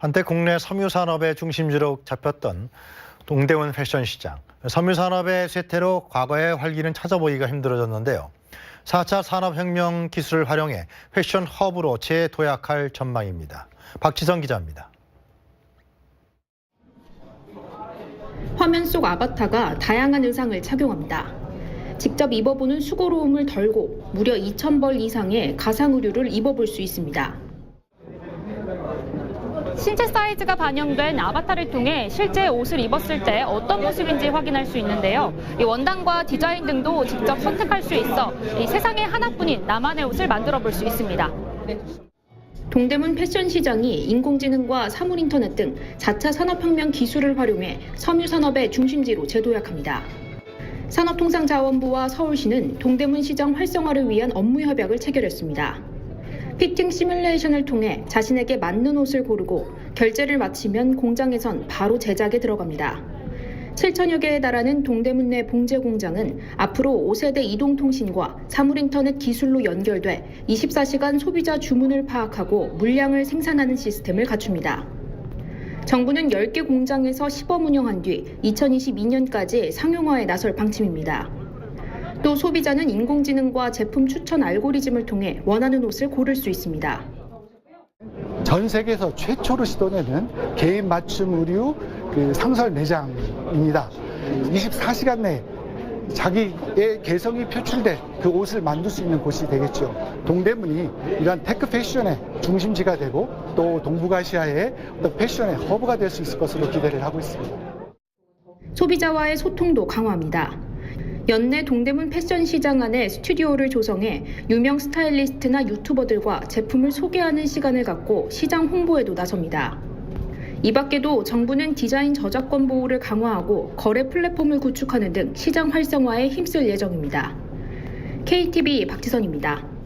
한때 국내 섬유 산업의 중심지로 잡혔던 동대문 패션 시장. 섬유 산업의 쇠퇴로 과거의 활기는 찾아보기가 힘들어졌는데요. 4차 산업혁명 기술을 활용해 패션 허브로 재도약할 전망입니다. 박지성 기자입니다. 화면 속 아바타가 다양한 의상을 착용합니다. 직접 입어보는 수고로움을 덜고 무려 2,000벌 이상의 가상 의류를 입어볼 수 있습니다. 신체 사이즈가 반영된 아바타를 통해 실제 옷을 입었을 때 어떤 모습인지 확인할 수 있는데요. 이 원단과 디자인 등도 직접 선택할 수 있어 이 세상에 하나뿐인 나만의 옷을 만들어 볼 수 있습니다. 동대문 패션 시장이 인공지능과 사물인터넷 등 4차 산업혁명 기술을 활용해 섬유산업의 중심지로 재도약합니다. 산업통상자원부와 서울시는 동대문 시장 활성화를 위한 업무 협약을 체결했습니다. 피팅 시뮬레이션을 통해 자신에게 맞는 옷을 고르고 결제를 마치면 공장에선 바로 제작에 들어갑니다. 7천여 개에 달하는 동대문 내 봉제 공장은 앞으로 5세대 이동통신과 사물인터넷 기술로 연결돼 24시간 소비자 주문을 파악하고 물량을 생산하는 시스템을 갖춥니다. 정부는 10개 공장에서 시범 운영한 뒤 2022년까지 상용화에 나설 방침입니다. 또 소비자는 인공지능과 제품 추천 알고리즘을 통해 원하는 옷을 고를 수 있습니다. 전 세계에서 최초로 시도되는 개인 맞춤 의류 그 상설 매장입니다. 24시간 내에 자기의 개성이 표출된 그 옷을 만들 수 있는 곳이 되겠죠. 동대문이 이러한 테크 패션의 중심지가 되고 또 동북아시아의 어떤 패션의 허브가 될 수 있을 것으로 기대를 하고 있습니다. 소비자와의 소통도 강화합니다. 연내 동대문 패션 시장 안에 스튜디오를 조성해 유명 스타일리스트나 유튜버들과 제품을 소개하는 시간을 갖고 시장 홍보에도 나섭니다. 이 밖에도 정부는 디자인 저작권 보호를 강화하고 거래 플랫폼을 구축하는 등 시장 활성화에 힘쓸 예정입니다. KTV 박지선입니다.